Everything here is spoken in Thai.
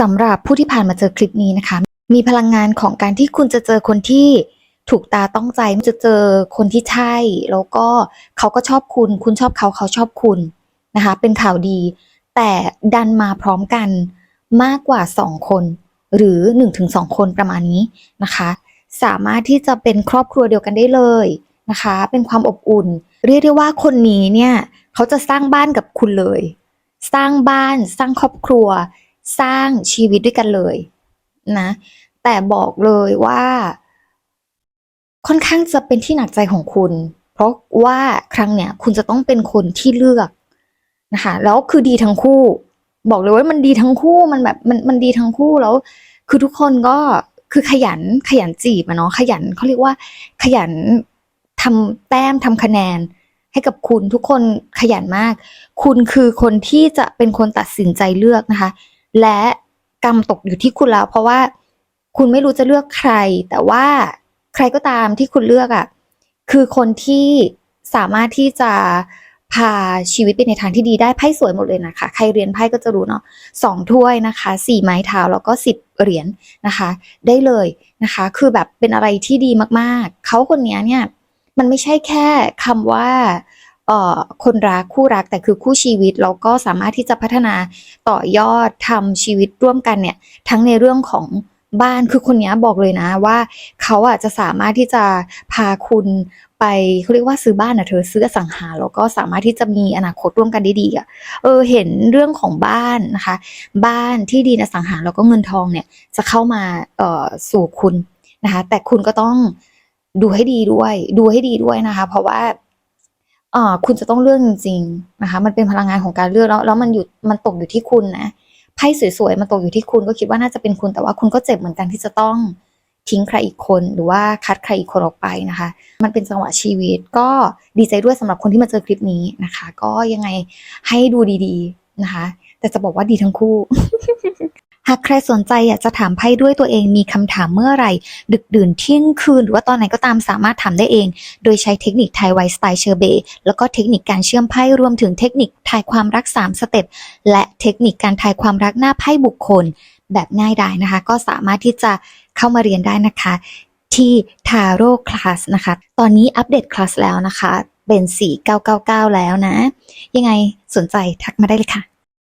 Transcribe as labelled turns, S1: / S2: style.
S1: สำหรับผู้ที่ผ่านมาเจอคลิปนี้นะคะ มีพลังงานของการที่คุณจะเจอคนที่ถูกตาต้องใจจะเจอคนที่ใช่ แล้วก็เขาก็ชอบคุณ คุณชอบเขาเขาชอบคุณนะคะ เป็นข่าวดี แต่ดันมาพร้อมกันมากกว่า 2 คน หรือ 1-2 คนประมาณนี้นะคะ สามารถที่จะเป็นครอบครัวเดียวกันได้เลยนะคะ เป็นความอบอุ่น เรียกได้ว่าคนนี้เนี่ย เขาจะสร้างบ้านกับคุณเลย สร้างบ้านสร้างครอบครัว สร้างชีวิตด้วยกันเลยนะ แต่บอกเลยว่า ค่อนข้างจะเป็นที่หนักใจของคุณ เพราะว่าครั้งเนี้ยคุณจะต้องเป็นคนที่เลือกนะคะแล้วคือดีทั้งคู่ บอกเลยว่ามันดีทั้งคู่มันแบบมันมันดีทั้งคู่แล้ว คือทุกคนก็คือขยันขยันจีบอะเนาะขยันเขาเรียกว่า ขยันทำแต้มทำคะแนน ให้กับคุณทุกคนขยันมาก คุณคือคนที่จะเป็นคนตัดสินใจเลือกนะคะ และกรรมตกอยู่ที่คุณแล้ว เพราะว่าคุณไม่รู้จะเลือกใคร แต่ว่าใครก็ตามที่คุณเลือกอะ่ะคือคนที่สามารถที่จะพาชีวิตไปในทางที่ดีได้ไพ่สวยหมดเลยนะคะ ใครเรียนไพ่ก็จะรู้เนาะสองถ้วยนะคะสี่ไม้เท้าแล้วก็สิบเหรียญนะคะ ได้เลยนะคะ คือแบบเป็นอะไรที่ดีมากๆ เขาคนนี้เนี่ย มันไม่ใช่แค่คำว่า คนรักคู่รักแต่คือคู่ชีวิตแล้วก็สามารถที่จะพัฒนาต่อยอดทำชีวิตร่วมกันเนี่ยทั้งในเรื่องของบ้านคือคนนี้บอกเลยนะว่าเขาอะจะสามารถที่จะพาคุณไปเขาเรียกว่าซื้อบ้านอะเธอซื้อสังหาแล้วก็สามารถที่จะมีอนาคตร่วมกันได้ดีอะเออเห็นเรื่องของบ้านนะคะ บ้านที่ดินสังหาแล้วก็เงินทองเนี่ยจะเข้ามาเอ่อสู่คุณนะคะ แต่คุณก็ต้องดูให้ดีด้วย ดูให้ดีด้วยนะคะ เพราะว่า เออคุณจะต้องเลือกจริงๆนะคะ มันเป็นพลังงานของการเลือกแล้วแล้วมันอยู่มันตกอยู่ที่คุณนะไพ่สวยๆมันตกอยู่ที่คุณก็คิดว่าน่าจะเป็นคุณแต่ว่าคุณก็เจ็บเหมือนกันที่จะต้องทิ้งใครอีกคนหรือว่าคัดใครอีกคนออกไปนะคะ มันเป็นจังหวะชีวิตก็ดีใจด้วยสำหรับคนที่มาเจอคลิปนี้นะคะ ก็ยังไงให้ดูดีๆนะคะ แต่จะบอกว่าดีทั้งคู่ หากใครสนใจอยากจะถามไพ่ด้วยตัวเองมีคำถามเมื่อไหร่ ดึกดื่นเที่ยงคืน หรือว่าตอนไหนก็ตามสามารถถามได้เอง โดยใช้เทคนิคไทยไวสไตล์เชอร์เบแล้วก็เทคนิคการเชื่อมไพ่รวมถึงเทคนิคทายความรัก 3 สเต็ปและเทคนิคการทายความรักหน้าไพ่บุคคล แบบง่ายดายนะคะ ก็สามารถที่จะเข้ามาเรียนได้นะคะ ที่ Taro Class นะคะ ตอนนี้อัปเดตคลาสแล้วนะคะเป็น 4999 แล้วนะ ยังไงสนใจทักมาได้เลยค่ะ